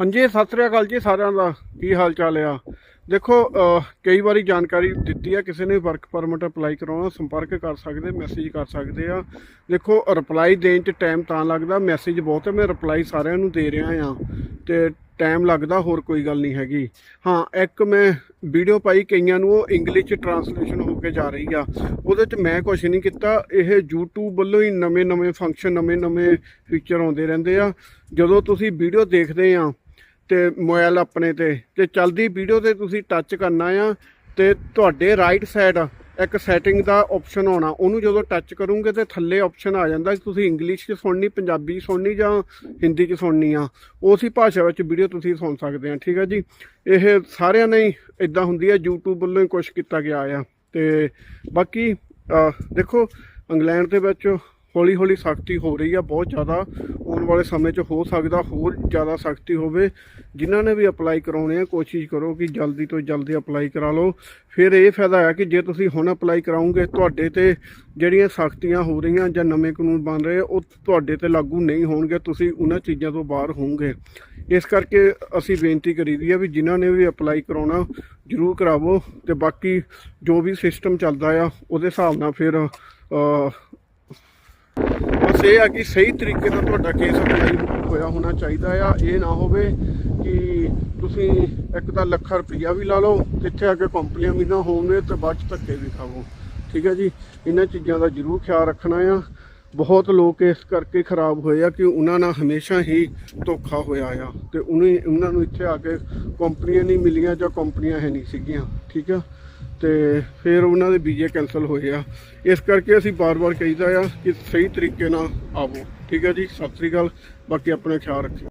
ਹਾਂਜੀ ਸਤਿ ਸ੍ਰੀ ਅਕਾਲ ਜੀ ਸਾਰਿਆਂ ਦਾ। ਕੀ ਹਾਲ ਚਾਲ ਆ? ਦੇਖੋ ਕਈ ਵਾਰੀ ਜਾਣਕਾਰੀ ਦਿੱਤੀ ਆ, ਕਿਸੇ ਨੇ ਵਰਕ ਪਰਮਿਟ ਅਪਲਾਈ ਕਰਾਉਣਾ, ਸੰਪਰਕ ਕਰ ਸਕਦੇ, ਮੈਸੇਜ ਕਰ ਸਕਦੇ ਆ। ਦੇਖੋ, ਰਿਪਲਾਈ ਦੇਣ 'ਚ ਟਾਈਮ ਤਾਂ ਲੱਗਦਾ, ਮੈਸੇਜ ਬਹੁਤ ਹੈ ਮੈਂ ਰਿਪਲਾਈ ਸਾਰਿਆਂ ਨੂੰ ਦੇ ਰਿਹਾ ਆ, ਤੇ ਟਾਈਮ ਲੱਗਦਾ, ਹੋਰ ਕੋਈ ਗੱਲ ਨਹੀਂ ਹੈਗੀ। ਹਾਂ, ਇੱਕ ਮੈਂ ਵੀਡੀਓ ਪਾਈ ਕਈਆਂ ਨੂੰ, ਉਹ ਇੰਗਲਿਸ਼ 'ਚ ਟਰਾਂਸਲੇਸ਼ਨ ਹੋ ਕੇ ਜਾ ਰਹੀ ਆ। ਉਹਦੇ 'ਚ ਮੈਂ ਕੁਝ ਨਹੀਂ ਕੀਤਾ, ਇਹ YouTube ਵੱਲੋਂ ਹੀ ਨਵੇਂ-ਨਵੇਂ ਫੰਕਸ਼ਨ ਨਵੇਂ-ਨਵੇਂ ਫੀਚਰ ਆਉਂਦੇ ਰਹਿੰਦੇ ਆ। ਜਦੋਂ ਤੁਸੀਂ ਵੀਡੀਓ ਦੇਖਦੇ ਆ ਤੇ ਮੋਬਾਈਲ ਆਪਣੇ ਤੇ। ਤੇ ਚਲਦੀ ਵੀਡੀਓ ਤੇ ਤੁਸੀਂ ਟੱਚ ਕਰਨਾ ਆ ਤੇ ਤੁਹਾਡੇ ਰਾਈਟ ਸਾਈਡ ਇੱਕ ਸੈਟਿੰਗ ਦਾ ਆਪਸ਼ਨ ਆਉਣਾ। ਉਹਨੂੰ ਜਦੋਂ ਟੱਚ ਕਰੋਗੇ ਤੇ ਥੱਲੇ ਆਪਸ਼ਨ ਆ ਜਾਂਦਾ ਤੁਸੀਂ ਇੰਗਲਿਸ਼ 'ਚ ਸੁਣਨੀ, ਪੰਜਾਬੀ 'ਚ ਸੁਣਨੀ ਜਾਂ ਹਿੰਦੀ 'ਚ ਸੁਣਨੀ ਆ। ਉਸੇ ਭਾਸ਼ਾ ਵਿੱਚ ਵੀਡੀਓ ਤੁਸੀਂ ਸੁਣ ਸਕਦੇ ਆ, ਠੀਕ ਆ ਜੀ? ਇਹ ਸਾਰਿਆਂ ਨੇ ਹੀ ਇਦਾਂ ਹੁੰਦੀ ਆ, YouTube ਵੱਲੋਂ ਹੀ ਕੁਝ ਕੀਤਾ ਗਿਆ ਆ। ਤੇ ਬਾਕੀ ਦੇਖੋ, ਇੰਗਲੈਂਡ ਦੇ ਵਿੱਚ ਹੌਲੀ ਹੌਲੀ ਸਖਤੀ ਹੋ ਰਹੀ ਆ ਬਹੁਤ ਜ਼ਿਆਦਾ ਆਉਣ ਵਾਲੇ ਸਮੇਂ 'ਚ ਹੋ ਸਕਦਾ ਹੋਰ ਜ਼ਿਆਦਾ ਸਖਤੀ ਹੋਵੇ। ਜਿਨ੍ਹਾਂ ਨੇ ਵੀ ਅਪਲਾਈ ਕਰਾਉਣੇ ਆ ਕੋਸ਼ਿਸ਼ ਕਰੋ ਕਿ ਜਲਦੀ ਤੋਂ ਜਲਦੀ ਅਪਲਾਈ ਕਰਾ ਲਓ। ਫਿਰ ਇਹ ਫਾਇਦਾ ਆ ਕਿ ਜੇ ਤੁਸੀਂ ਹੁਣ ਅਪਲਾਈ ਕਰਾਉਂਗੇ ਤੁਹਾਡੇ ਤੇ ਜਿਹੜੀਆਂ ਸਖਤੀਆਂ ਹੋ ਰਹੀਆਂ ਜਾਂ ਨਵੇਂ ਕਾਨੂੰਨ ਬਣ ਰਹੇ ਆ, ਉਹ ਤੁਹਾਡੇ ਤੇ ਲਾਗੂ ਨਹੀਂ ਹੋਣਗੇ ਤੁਸੀਂ ਉਹਨਾਂ ਚੀਜ਼ਾਂ ਤੋਂ ਬਾਹਰ ਹੋਵੋਗੇ। ਇਸ ਕਰਕੇ ਅਸੀਂ ਬੇਨਤੀ ਕਰੀ ਦੀ ਆ ਵੀ ਜਿਨ੍ਹਾਂ ਨੇ ਵੀ ਅਪਲਾਈ ਕਰਾਉਣਾ ਜ਼ਰੂਰ ਕਰਾਵੋ ਤੇ ਬਾਕੀ ਜੋ ਵੀ ਸਿਸਟਮ ਚੱਲਦਾ ਆ ਉਹਦੇ ਹਿਸਾਬ ਨਾਲ ਫਿਰ ਬਸ ਇਹ ਆ ਕਿ ਸਹੀ ਤਰੀਕੇ ਨਾਲ ਤੁਹਾਡਾ ਕੇਸ ਅਪਲਾਈ ਹੋਇਆ ਹੋਣਾ ਚਾਹੀਦਾ ਆ। ਇਹ ਨਾ ਹੋਵੇ ਕਿ ਤੁਸੀਂ ਇੱਕ ਤਾਂ ਲੱਖਾਂ ਰੁਪਈਆ ਵੀ ਲਾ ਲਓ, ਜਿੱਥੇ ਆ ਕੇ ਕੰਪਨੀਆਂ ਵੀ ਨਾ ਹੋਣਗੇ ਤੇ ਬਾਅਦ ਚ ਧੱਕੇ ਵੀ ਖਾਵੋ। ਠੀਕ ਹੈ ਜੀ? ਇਹਨਾਂ ਚੀਜ਼ਾਂ ਦਾ ਜ਼ਰੂਰ ਖਿਆਲ ਰੱਖਣਾ ਆ। ਬਹੁਤ ਲੋਕ ਇਸ ਕਰਕੇ ਖਰਾਬ ਹੋਏ ਆ ਕਿ ਉਹਨਾਂ ਨਾਲ ਹਮੇਸ਼ਾ ਹੀ ਧੋਖਾ ਹੋਇਆ ਆ ਤੇ ਉਹਨੇ ਉਹਨਾਂ ਨੂੰ ਇੱਥੇ ਆ ਕੇ ਕੰਪਨੀਆਂ ਨਹੀਂ ਮਿਲੀਆਂ ਜਾਂ ਕੰਪਨੀਆਂ ਹੈ ਨਹੀਂ ਸੀਗੀਆਂ, ਠੀਕ ਆ? ਤੇ ਫਿਰ ਉਹਨਾਂ ਦੇ ਵੀਜ਼ੇ ਕੈਨਸਲ ਹੋਏ ਆ। ਇਸ ਕਰਕੇ ਅਸੀਂ ਬਾਰ-ਬਾਰ ਕਹੀਦਾ ਆ ਕਿ ਸਹੀ ਤਰੀਕੇ ਨਾਲ ਆਵੋ। ਠੀਕ ਆ ਜੀ? ਸਤਿ ਸ੍ਰੀ ਅਕਾਲ। ਬਾਕੀ ਆਪਣਾ ਖਿਆਲ ਰੱਖਿਓ।